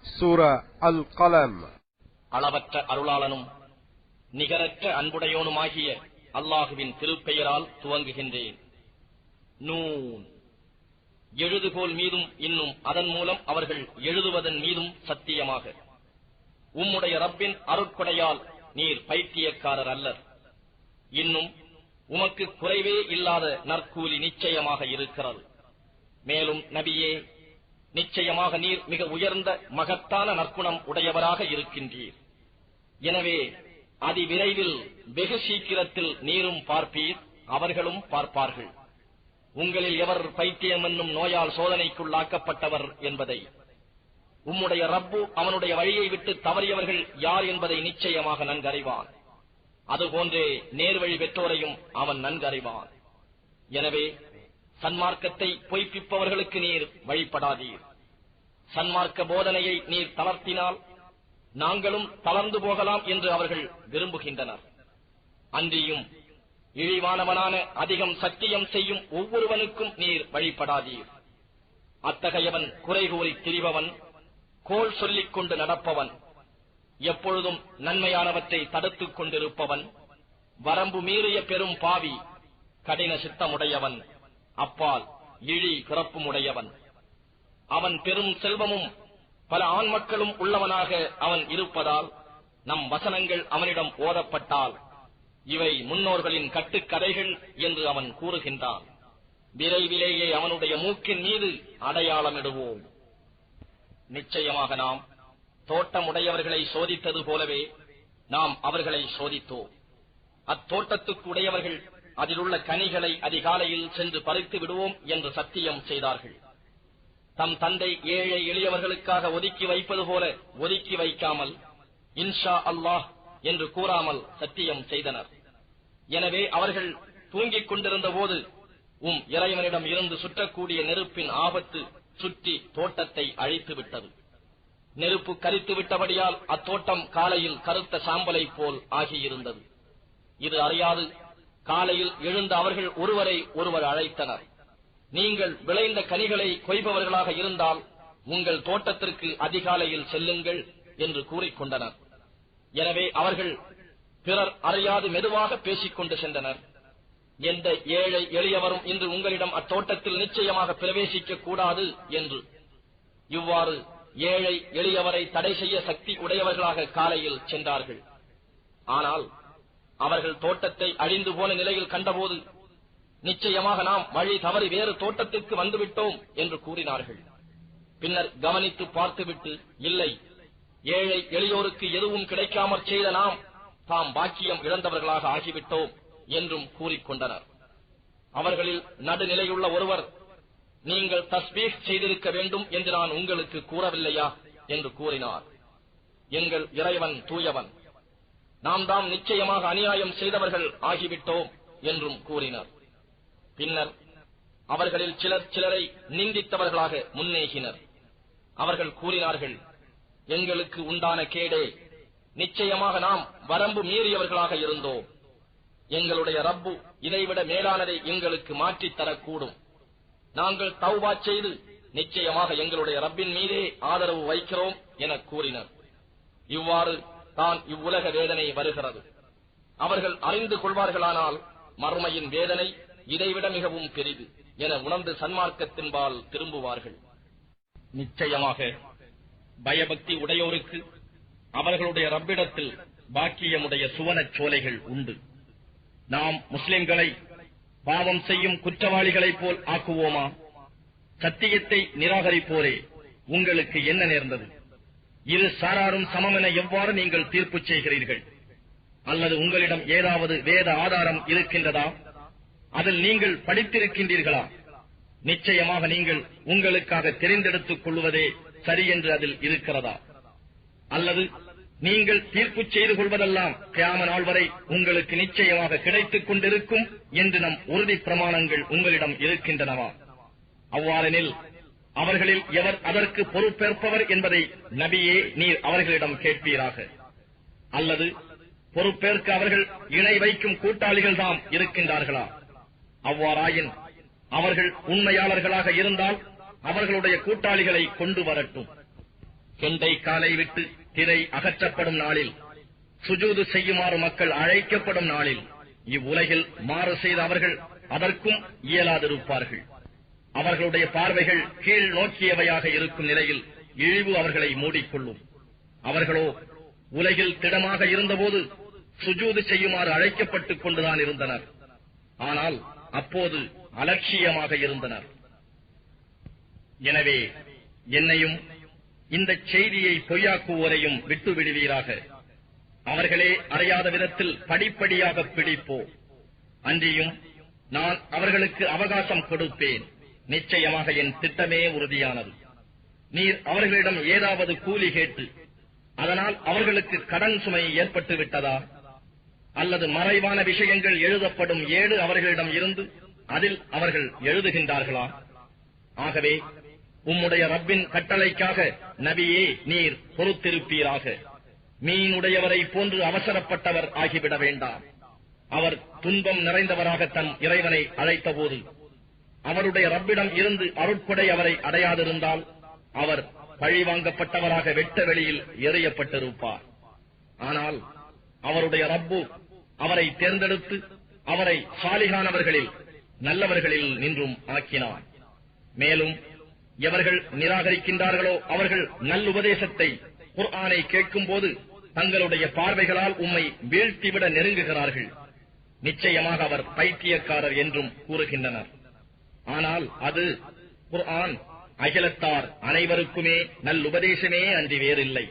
சூரா அளவற்ற அருளாளனும் நிகரற்ற அன்புடையோனுமாகிய அல்லாஹுவின் திருப்பெயரால் துவங்குகின்றேன். நூன். எழுதுகோல் மீதும் இன்னும் அதன் மூலம் அவர்கள் எழுதுவதன் மீதும் சத்தியமாக. உம்முடைய ரப்பின் அருட்கொடையால் நீர் பைத்தியக்காரர் அல்லர். இன்னும் உமக்கு குறைவே இல்லாத நற்கூலி நிச்சயமாக இருக்கிறது. மேலும் நபியே நிச்சயமாக நீர் மிக உயர்ந்த மகத்தான நற்குணம் உடையவராக இருக்கின்றீர். எனவே அதிவிரைவில் வெகு சீக்கிரத்தில் நீரும் பார்ப்பீர் அவர்களும் பார்ப்பார்கள். உங்களில் எவர் பைத்தியம் என்னும் நோயால் சோதனைக்குள்ளாக்கப்பட்டவர் என்பதை. உம்முடைய ரப்பு அவனுடைய வழியை விட்டு தவறியவர்கள் யார் என்பதை நிச்சயமாக நன்கறிவான். அதுபோன்றே நேர்வழி பெற்றோரையும் அவன் நன்கறிவான். எனவே சன்மார்க்கத்தை பொய்ப்பிப்பவர்களுக்கு நீர் வழிபடாதீர். சன்மார்க்க போதனையை நீர் தளர்த்தினால் நாங்களும் தளர்ந்து போகலாம் என்று அவர்கள் விரும்புகின்றனர். அன்றியும் இழிவானவனான அதிகம் சத்தியம் செய்யும் ஒவ்வொருவனுக்கும் நீர் வழிபடாதீர். அத்தகையவன் குறை கூறி திரிபவன் கோல் சொல்லிக் கொண்டு நடப்பவன் எப்பொழுதும் நன்மையானவற்றை தடுத்துக் கொண்டிருப்பவன் வரம்பு மீறிய பெரும் பாவி கடின சித்தமுடையவன். அப்பால் இழி பிறப்புமுடையவன் அவன் பெரும் செல்வமும் பல ஆண் மக்களும் உள்ளவனாக அவன் இருப்பதால் நம் வசனங்கள் அவனிடம் ஓதப்பட்டால் இவை முன்னோர்களின் கட்டுக்கதைகள் என்று அவன் கூறுகின்றான். விரைவிலேயே அவனுடைய மூக்கின் மீது அடையாளமிடுவோம். நிச்சயமாக நாம் தோட்டமுடையவர்களை சோதித்தது போலவே நாம் அவர்களை சோதித்தோம். அத்தோட்டத்துக்கு உடையவர்கள் அதிலுள்ள கனிகளை அதிகாலையில் சென்று பறித்து விடுவோம் என்று சத்தியம் செய்தார்கள். தம் தந்தை ஏழை எளியவர்களுக்காக ஒதுக்கி வைப்பது போல ஒதுக்கி வைக்காமல் இன்ஷா அல்லாஹ் என்று கூறாமல் சத்தியம் செய்தனர். எனவே அவர்கள் தூங்கிக் கொண்டிருந்த போது உம் இறைவனிடம் இருந்து சுற்றக்கூடிய நெருப்பின் ஆபத்து சுற்றி தோட்டத்தை அழித்து விட்டது. நெருப்பு கரித்து விட்டபடியால் அத்தோட்டம் காலையில் கருத்த சாம்பலை போல் ஆகியிருந்தது. இது அறியாது காலையில் எழுந்த அவர்கள் ஒருவரை ஒருவர் அழைத்தனர். நீங்கள் விளைந்த கனிகளை கொய்பவர்களாக இருந்தால் உங்கள் தோட்டத்திற்கு அதிகாலையில் செல்லுங்கள் என்று கூறிக்கொண்டனர். எனவே அவர்கள் பிறர் அறியாது மெதுவாக பேசிக் கொண்டு சென்றனர். எந்த ஏழை எளியவரும் இன்று உங்களிடம் அத்தோட்டத்தில் நிச்சயமாக பிரவேசிக்க கூடாது என்று. இவ்வாறு ஏழை எளியவரை தடை செய்ய சக்தி உடையவர்களாக காலையில் சென்றார்கள். ஆனால் அவர்கள் தோட்டத்தை அழிந்து போன நிலையில் கண்டபோது நிச்சயமாக நாம் வழி தவறி வேறு தோட்டத்திற்கு வந்துவிட்டோம் என்று கூறினார்கள். பின்னர் கவனித்து பார்த்துவிட்டு இல்லை ஏழை எளியோருக்கு எதுவும் கிடைக்காமற் செய்த நாம் தாம் பாக்கியம் இழந்தவர்களாக ஆகிவிட்டோம் என்றும் கூறிக்கொண்டனர் அவர்களில் நடுநிலையுள்ள ஒருவர் நீங்கள் தஸ்பீக் செய்திருக்க வேண்டும் என்று நான் உங்களுக்கு கூறவில்லையா? என்று கூறினார். எங்கள் இறைவன் தூயவன். நாம் தாம் நிச்சயமாக அநியாயம் செய்தவர்கள் ஆகிவிட்டோம் என்றும் கூறினர். பின்னர் அவர்களில் சிலர் சிலரை நிந்தித்தவர்களாக முன்னேகினர். அவர்கள் கூறினார்கள் எங்களுக்கு உண்டான கேடே நிச்சயமாக நாம் வரம்பு மீறியவர்களாக இருந்தோம். எங்களுடைய ரப்பு இதைவிட மேலானதை எங்களுக்கு மாற்றித் தரக்கூடும். நாங்கள் தௌபா செய்து நிச்சயமாக எங்களுடைய ரப்பின் மீதே ஆதரவு வைக்கிறோம் என கூறினர். இவ்வாறு தான் இவ்வுலக வேதனை வருகிறது. அவர்கள் அறிந்து கொள்வார்களானால் மறுமையின் வேதனை இதைவிட மிகவும் பெரிது என உணர்ந்து சன்மார்க்கத்தின்பால் திரும்புவார்கள். நிச்சயமாக பயபக்தி உடையோருக்கு அவர்களுடைய ரப்பிடத்தில் பாக்கியமுடைய சுவனச் சோலைகள் உண்டு. நாம் முஸ்லிம்களை பாவம் செய்யும் குற்றவாளிகளைப் போல் ஆக்குவோமா? சத்தியத்தை நிராகரிப்போரே. உங்களுக்கு என்ன நேர்ந்தது? இரு சாராரும் சமம் என எவ்வாறு நீங்கள் தீர்ப்பு செய்கிறீர்கள்? அல்லது உங்களிடம் ஏதாவது வேத ஆதாரம் இருக்கின்றதா? அதில் நீங்கள் படித்திருக்கின்றீர்களா? நிச்சயமாக நீங்கள் உங்களுக்காக தெரிந்தெடுத்துக் கொள்வதே சரி என்று அதில் இருக்கிறதா? அல்லது நீங்கள் தீர்ப்பு செய்து கொள்வதெல்லாம் கியாம நாள் வரை உங்களுக்கு நிச்சயமாக கிடைத்துக் கொண்டிருக்கும் என்று நம் உறுதி பிரமாணங்கள் உங்களிடம் இருக்கின்றனவா? அவ்வாறெனில் அவர்களில் எவர் அதற்கு பொறுப்பேற்பவர் என்பதை நபியே நீர் அவர்களிடம் கேட்பீராக. அல்லது பொறுப்பேற்க அவர்கள் இணை வைக்கும் கூட்டாளிகள் தாம் இருக்கின்றார்களா? அவ்வாறாயின் அவர்கள் உண்மையாளர்களாக இருந்தால் அவர்களுடைய கூட்டாளிகளை கொண்டு வரட்டும். சொந்தை காலை விட்டு திரை அகற்றப்படும் நாளில் சுஜூது செய்யுமாறு மக்கள் அழைக்கப்படும் நாளில் இவ்வுலகில் மாறு செய்த அவர்கள் அதற்கும் இயலாதிருப்பார்கள். அவர்களுடைய பார்வைகள் கீழ் நோக்கியவையாக இருக்கும் நிலையில் இழிவு அவர்களை மூடிக்கொள்ளும். அவர்களோ உலகில் திடமாக இருந்தபோது சுஜூது செய்யுமாறு அழைக்கப்பட்டுக் கொண்டுதான் இருந்தனர். ஆனால் அப்போது அலட்சியமாக இருந்தனர். எனவே என்னையும் இந்த செய்தியை பொய்யாக்குவோரையும் விட்டு விடுவீராக அவர்களே அறியாத விதத்தில் படிப்படியாக பிடிப்போ அன்றியும் நான் அவர்களுக்கு அவகாசம் கொடுப்பேன். நிச்சயமாக என் திட்டமே உறுதியானது. நீர் அவர்களிடம் ஏதாவது கூலி கேட்டு அதனால் அவர்களுக்கு கடன் சுமை ஏற்பட்டு விட்டதா? அல்லது மறைவான விஷயங்கள் எழுதப்படும் ஏடு அவர்களிடம் இருந்து அதில் அவர்கள் எழுதுகின்றார்களா? ஆகவே உம்முடைய ரப்பின் கட்டளைக்காக நபியே நீர் பொறுத்திருப்பீராக. மீனுடையவரை போன்று அவசரப்பட்டவர் ஆகிவிட வேண்டாம். அவர் துன்பம் நிறைந்தவராக தன் இறைவனை அழைத்தபோது அவருடைய ரப்பிடம் இருந்து அருட்கொடை அவரை அடையாதிருந்தால் அவர் பழிவாங்கப்பட்டவராக வெட்ட வெளியில் எறியப்பட்டிருப்பார். ஆனால் அவருடைய ரப்பு அவரை தேர்ந்தெடுத்து அவரை சாலிகானவர்களில் நல்லவர்களில் நின்றும் ஆக்கினார். மேலும் எவர்கள் நிராகரிக்கின்றார்களோ அவர்கள் நல்லுபதேசத்தை குர்ஆனை கேட்கும்போது தங்களுடைய பார்வைகளால் உம்மை வீழ்த்திவிட நெருங்குகிறார்கள். நிச்சயமாக அவர் பைத்தியக்காரர் என்றும் கூறுகின்றனர். ஆனால் அது குர்ஆன் அகிலத்தார் அனைவருக்குமே நல்லுபதேசமே அன்றி வேறில்லை.